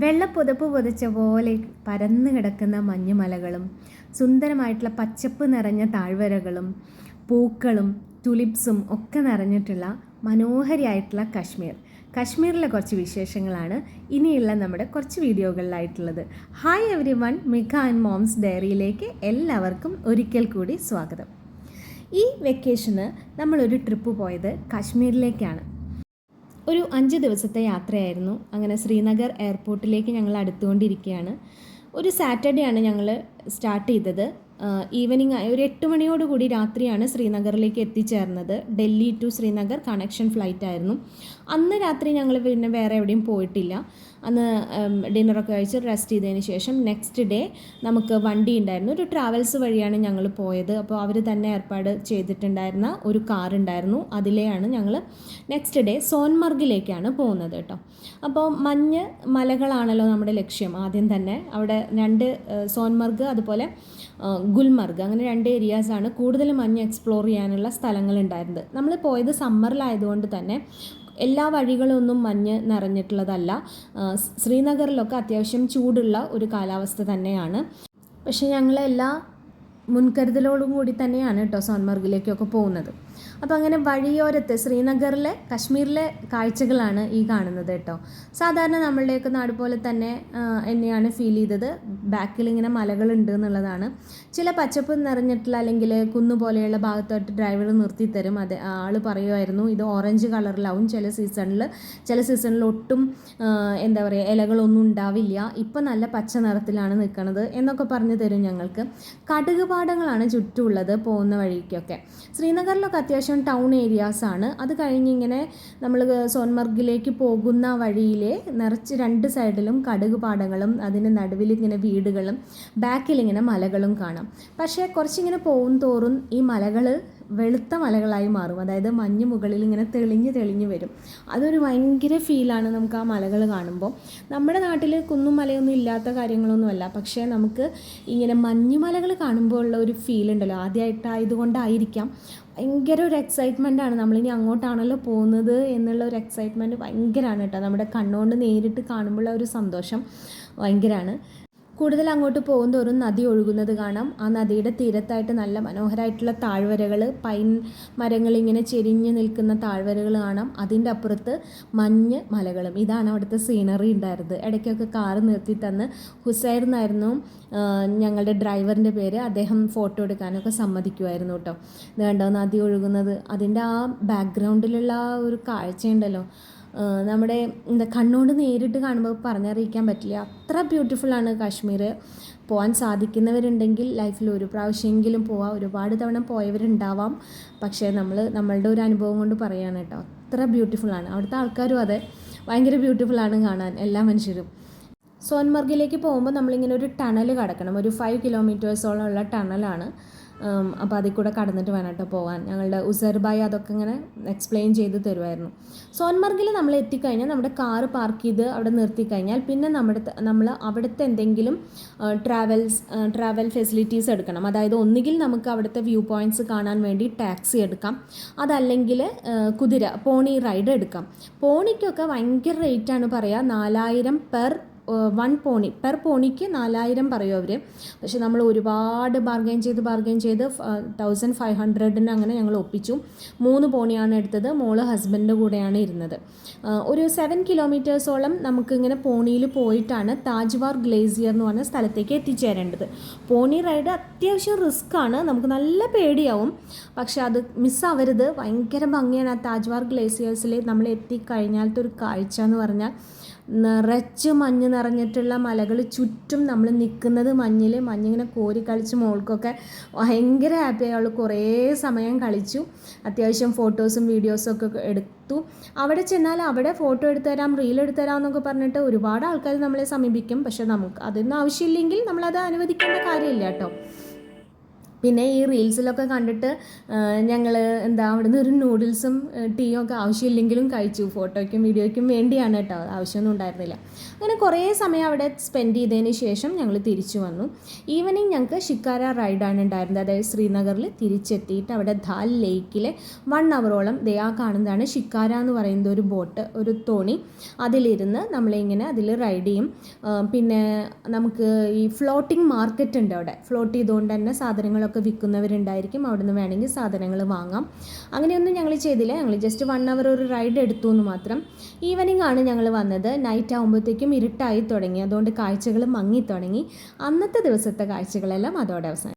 വെള്ളപ്പുതപ്പ് പുതച്ച പോലെ പരന്നു കിടക്കുന്ന മഞ്ഞുമലകളും സുന്ദരമായിട്ടുള്ള പച്ചപ്പ് നിറഞ്ഞ താഴ്വരകളും പൂക്കളും തുലിപ്സും ഒക്കെ നിറഞ്ഞിട്ടുള്ള മനോഹരിയായിട്ടുള്ള കശ്മീർ. കശ്മീരിലെ കുറച്ച് വിശേഷങ്ങളാണ് ഇനിയുള്ള നമ്മുടെ കുറച്ച് വീഡിയോകളിലായിട്ടുള്ളത്. Hi every one Mikha and mom's ഡയറിയിലേക്ക് എല്ലാവർക്കും ഒരിക്കൽ കൂടി സ്വാഗതം. ഈ വെക്കേഷന് നമ്മളൊരു ട്രിപ്പ് പോയത് കാശ്മീരിലേക്കാണ്. ഒരു അഞ്ച് ദിവസത്തെ യാത്രയായിരുന്നു. അങ്ങനെ ശ്രീനഗർ എയർപോർട്ടിലേക്ക് ഞങ്ങൾ അടുത്തുകൊണ്ടിരിക്കുകയാണ്. ഒരു സാറ്റർഡേ ആണ് ഞങ്ങൾ സ്റ്റാർട്ട് ചെയ്തത്. ഈവനിങ് ഒരു എട്ട് മണിയോടുകൂടി രാത്രിയാണ് ശ്രീനഗറിലേക്ക് എത്തിച്ചേർന്നത്. Delhi to Srinagar connection flight ആയിരുന്നു. അന്ന് രാത്രി ഞങ്ങൾ പിന്നെ വേറെ എവിടെയും പോയിട്ടില്ല. അന്ന് ഡിന്നറൊക്കെ കഴിച്ച് റെസ്റ്റ് ചെയ്തതിന് ശേഷം നെക്സ്റ്റ് ഡേ നമുക്ക് വണ്ടി ഉണ്ടായിരുന്നു. ഒരു ട്രാവൽസ് വഴിയാണ് ഞങ്ങൾ പോയത്. അപ്പോൾ അവർ തന്നെ ഏർപ്പാട് ചെയ്തിട്ടുണ്ടായിരുന്ന ഒരു കാർ ഉണ്ടായിരുന്നു. അതിലെയാണ് ഞങ്ങൾ നെക്സ്റ്റ് ഡേ സോൻമർഗിലേക്കാണ് പോകുന്നത് കേട്ടോ. അപ്പോൾ മഞ്ഞ് മലകളാണല്ലോ നമ്മുടെ ലക്ഷ്യം ആദ്യം തന്നെ. അവിടെ രണ്ട് സോൻമർഗ് അതുപോലെ ഗുൽമർഗ്. അങ്ങനെ രണ്ട് ഏരിയാസാണ് കൂടുതൽ മഞ്ഞ് എക്സ്പ്ലോർ ചെയ്യാനുള്ള സ്ഥലങ്ങൾ ഉണ്ടായിരുന്നത് നമ്മൾ പോയത് സമ്മറിലായതുകൊണ്ട് തന്നെ എല്ലാ വഴികളൊന്നും മഞ്ഞ് നിറഞ്ഞിട്ടുള്ളതല്ല. ശ്രീനഗറിലൊക്കെ അത്യാവശ്യം ചൂടുള്ള ഒരു കാലാവസ്ഥ തന്നെയാണ്. പക്ഷേ ഞങ്ങൾ എല്ലാ മുൻകരുതലോടും കൂടി തന്നെയാണ് കേട്ടോ സോൺമർഗിലേക്കൊക്കെ പോകുന്നത്. അപ്പോൾ അങ്ങനെ വഴിയോരത്ത് ശ്രീനഗറിലെ കശ്മീരിലെ കാഴ്ചകളാണ് ഈ കാണുന്നത് കേട്ടോ. സാധാരണ നമ്മളുടെയൊക്കെ നാട് പോലെ തന്നെ എന്നെയാണ് ഫീൽ ചെയ്തത്. ബാക്കിൽ ഇങ്ങനെ മലകളുണ്ട് എന്നുള്ളതാണ്. ചില പച്ചപ്പ് നിറഞ്ഞിട്ടുള്ള അല്ലെങ്കിൽ കുന്നു പോലെയുള്ള ഭാഗത്തോട്ട് ഡ്രൈവർ നിർത്തി തരും അത് ആൾ പറയുമായിരുന്നു ഇത് ഓറഞ്ച് കളറിലാവും ചില സീസണിൽ ചില സീസണിൽ ഒട്ടും എന്താ പറയുക ഇലകളൊന്നും ഉണ്ടാവില്ല. ഇപ്പം നല്ല പച്ച നിറത്തിലാണ് നിൽക്കുന്നത് എന്നൊക്കെ പറഞ്ഞു തരും ഞങ്ങൾക്ക്. കടുക് പാടങ്ങളാണ് ചുറ്റുമുള്ളത് പോകുന്ന വഴിക്കൊക്കെ. ശ്രീനഗറിലൊക്കെ അത്യാവശ്യം ടൗൺ ഏരിയാസാണ് അത് കഴിഞ്ഞ് ഇങ്ങനെ നമ്മൾ സോൻമർഗിലേക്ക് പോകുന്ന വഴിയിലെ നിറച്ച് രണ്ട് സൈഡിലും കടുക് പാടങ്ങളും അതിന് നടുവിൽ ഇങ്ങനെ വീടുകളും ബാക്കിൽ ഇങ്ങനെ മലകളും കാണാം. പക്ഷേ കുറച്ചിങ്ങനെ പോകും തോറും ഈ മലകൾ വെളുത്ത മലകളായി മാറും. അതായത് മഞ്ഞ് മുകളിൽ ഇങ്ങനെ തെളിഞ്ഞ് തെളിഞ്ഞ് വരും. അതൊരു ഭയങ്കര ഫീലാണ് നമുക്ക് ആ മലകൾ കാണുമ്പോൾ. നമ്മുടെ നാട്ടിൽ കുന്നും മലയൊന്നും ഇല്ലാത്ത കാര്യങ്ങളൊന്നുമല്ല. പക്ഷേ നമുക്ക് ഇങ്ങനെ മഞ്ഞ് മലകൾ കാണുമ്പോൾ ഉള്ള ഒരു ഫീൽ ഉണ്ടല്ലോ. ആദ്യമായിട്ടായതുകൊണ്ടായിരിക്കാം ഭയങ്കര ഒരു എക്സൈറ്റ്മെന്റ് ആണ്. നമ്മളിനി അങ്ങോട്ടാണല്ലോ പോകുന്നത് എന്നുള്ള ഒരു എക്സൈറ്റ്മെന്റ് ഭയങ്കരമാണ് കേട്ടോ. നമ്മുടെ കണ്ണുകൊണ്ട് നേരിട്ട് കാണുമ്പോഴുള്ള ഒരു സന്തോഷം ഭയങ്കരമാണ്. കൂടുതൽ അങ്ങോട്ട് പോകുന്തോറും നദി ഒഴുകുന്നത് കാണാം. ആ നദിയുടെ തീരത്തായിട്ട് നല്ല മനോഹരമായിട്ടുള്ള താഴ്വരകൾ പൈൻ മരങ്ങൾ ഇങ്ങനെ ചെരിഞ്ഞ് നിൽക്കുന്ന താഴ്വരകൾ കാണാം. അതിന്റെ അപ്പുറത്ത് മഞ്ഞ് മലകളും. ഇതാണ് അവിടുത്തെ സീനറി ഉണ്ടായിരുന്നത്. ഇടയ്ക്കൊക്കെ കാറ് നിർത്തി തന്ന് ഹുസൈർ എന്നായിരുന്നു ഞങ്ങളുടെ ഡ്രൈവറിന്റെ പേര്. അദ്ദേഹം ഫോട്ടോ എടുക്കാനൊക്കെ സമ്മതിക്കുമായിരുന്നു കേട്ടോ. കണ്ടോ? നദി ഒഴുകുന്നത്. അതിന്റെ ആ ബാക്ക്ഗ്രൗണ്ടിലുള്ള ആ ഒരു കാഴ്ചയുണ്ടല്ലോ. നമ്മുടെ എന്താ കണ്ണുകൊണ്ട് നേരിട്ട് കാണുമ്പോൾ പറഞ്ഞറിയിക്കാൻ പറ്റില്ല. അത്ര ബ്യൂട്ടിഫുള്ളാണ് കാശ്മീർ പോകാൻ സാധിക്കുന്നവരുണ്ടെങ്കിൽ ലൈഫിൽ ഒരു പ്രാവശ്യമെങ്കിലും പോവാം. ഒരുപാട് തവണ പോയവരുണ്ടാവാം. പക്ഷേ നമ്മൾ നമ്മളുടെ ഒരു അനുഭവം കൊണ്ട് പറയുകയാണ് കേട്ടോ. അത്ര ബ്യൂട്ടിഫുള്ളാണ് അവിടുത്തെ ആൾക്കാരും അതെ. ഭയങ്കര ബ്യൂട്ടിഫുള്ളാണ് കാണാൻ എല്ലാ മനുഷ്യരും. സോൻമർഗിലേക്ക് പോകുമ്പോൾ നമ്മളിങ്ങനെ ഒരു ടണൽ കടക്കണം. ഒരു ഫൈവ് കിലോമീറ്റേഴ്സോളം ഉള്ള ടണലാണ്. അപ്പോൾ അതിൽ കൂടെ കടന്നിട്ട് വേണം പോകാൻ. ഞങ്ങളുടെ ഉസർബായ് അതൊക്കെ ഇങ്ങനെ എക്സ്പ്ലെയിൻ ചെയ്ത് തരുമായിരുന്നു സോൻമർഗിൽ നമ്മൾ എത്തിക്കഴിഞ്ഞാൽ നമ്മുടെ കാറ് പാർക്ക് ചെയ്ത് അവിടെ നിർത്തിക്കഴിഞ്ഞാൽ പിന്നെ നമ്മുടെ നമ്മൾ അവിടുത്തെ എന്തെങ്കിലും ട്രാവൽസ് ട്രാവൽ ഫെസിലിറ്റീസ് എടുക്കണം. അതായത് ഒന്നുകിൽ നമുക്ക് അവിടുത്തെ വ്യൂ പോയിന്റ്സ് കാണാൻ വേണ്ടി ടാക്സി എടുക്കാം. അതല്ലെങ്കിൽ കുതിര പോണി റൈഡ് എടുക്കാം. പോണിക്കൊക്കെ ഭയങ്കര റേറ്റാണ് പറയുക നാലായിരം പെർ വൺ പോണി പെർ പോണിക്ക് നാലായിരം പറയും അവർ പക്ഷെ നമ്മൾ ഒരുപാട് ബാർഗൈൻ ചെയ്ത് ബാർഗൈൻ ചെയ്ത് തൗസൻഡ് ഫൈവ് ഹൺഡ്രഡിന് അങ്ങനെ ഞങ്ങൾ ഒപ്പിച്ചു. മൂന്ന് പോണിയാണ് എടുത്തത്. മോൾ ഹസ്ബൻഡിന്റെ കൂടെയാണ് ഇരുന്നത്. ഒരു സെവൻ കിലോമീറ്റേഴ്സോളം നമുക്കിങ്ങനെ പോണിയിൽ പോയിട്ടാണ് താജ്വാർ ഗ്ലേസിയർ എന്ന് പറഞ്ഞ സ്ഥലത്തേക്ക് എത്തിച്ചേരേണ്ടത്. പോണി റൈഡ് അത്യാവശ്യം റിസ്ക് ആണ്. നമുക്ക് നല്ല പേടിയാവും. പക്ഷെ അത് മിസ്സാവരുത് ഭയങ്കര ഭംഗിയാണ് ആ താജ്വാർ ഗ്ലേസിയേഴ്സിൽ നമ്മൾ എത്തിക്കഴിഞ്ഞാലത്തെ ഒരു കാഴ്ച എന്ന് പറഞ്ഞാൽ. നിറച്ച് മഞ്ഞ് നിറഞ്ഞിട്ടുള്ള മലകൾ ചുറ്റും നമ്മൾ നിൽക്കുന്നത് മഞ്ഞിൽ മഞ്ഞിങ്ങനെ കോരി കളിച്ച് മോൾക്കൊക്കെ ഭയങ്കര ഹാപ്പി അവൾ കുറേ സമയം കളിച്ചു. അത്യാവശ്യം ഫോട്ടോസും വീഡിയോസും ഒക്കെ എടുത്തു. അവിടെ ചെന്നാൽ അവിടെ ഫോട്ടോ എടുത്തു തരാം റീൽ എടുത്തു തരാം എന്നൊക്കെ പറഞ്ഞിട്ട് ഒരുപാട് ആൾക്കാർ നമ്മളെ സമീപിക്കും. പക്ഷെ നമുക്ക് അതൊന്നും ആവശ്യമില്ലെങ്കിൽ നമ്മളത് അനുവദിക്കേണ്ട കാര്യമില്ല കേട്ടോ. പിന്നെ ഈ റീൽസിലൊക്കെ കണ്ടിട്ട് ഞങ്ങൾ എന്താ അവിടുന്ന് ഒരു നൂഡിൽസും ടീയും ഒക്കെ ആവശ്യമില്ലെങ്കിലും കഴിച്ചു. ഫോട്ടോയ്ക്കും വീഡിയോയ്ക്കും വേണ്ടിയാണ് കേട്ടോ. ആവശ്യമൊന്നും ഉണ്ടായിരുന്നില്ല. അങ്ങനെ കുറേ സമയം അവിടെ സ്പെൻഡ് ചെയ്തതിന് ശേഷം ഞങ്ങൾ തിരിച്ചു വന്നു. ഈവനിങ് ഞങ്ങൾക്ക് ഷിക്കാര റൈഡാണ് ഉണ്ടായിരുന്നത്. അതായത് ശ്രീനഗറിൽ തിരിച്ചെത്തിയിട്ട് അവിടെ ധാൽ ലേക്കിലെ വൺ അവറോളം ദയാ കാണുന്നതാണ് ഷിക്കാര എന്ന് പറയുന്ന ഒരു ബോട്ട് ഒരു തോണി. അതിലിരുന്ന് നമ്മളിങ്ങനെ അതിൽ റൈഡ് ചെയ്യും. പിന്നെ നമുക്ക് ഈ ഫ്ലോട്ടിംഗ് മാർക്കറ്റ് ഉണ്ട് അവിടെ. ഫ്ലോട്ട് ചെയ്തുകൊണ്ട് തന്നെ സാധനങ്ങളൊക്കെ വിൽക്കുന്നവരുണ്ടായിരിക്കും. അവിടെ നിന്ന് വേണമെങ്കിൽ സാധനങ്ങൾ വാങ്ങാം. അങ്ങനെയൊന്നും ഞങ്ങൾ ചെയ്തില്ല. ഞങ്ങൾ ജസ്റ്റ് വൺ അവർ ഒരു റൈഡ് എടുത്തു എന്ന് മാത്രം. ഈവനിങ് ആണ് ഞങ്ങൾ വന്നത്. നൈറ്റ് ആകുമ്പോഴത്തേക്കും ഇരുട്ടായി തുടങ്ങി. അതുകൊണ്ട് കാഴ്ചകൾ മങ്ങി തുടങ്ങി. അന്നത്തെ ദിവസത്തെ കാഴ്ചകളെല്ലാം അതോടെ അവസാനം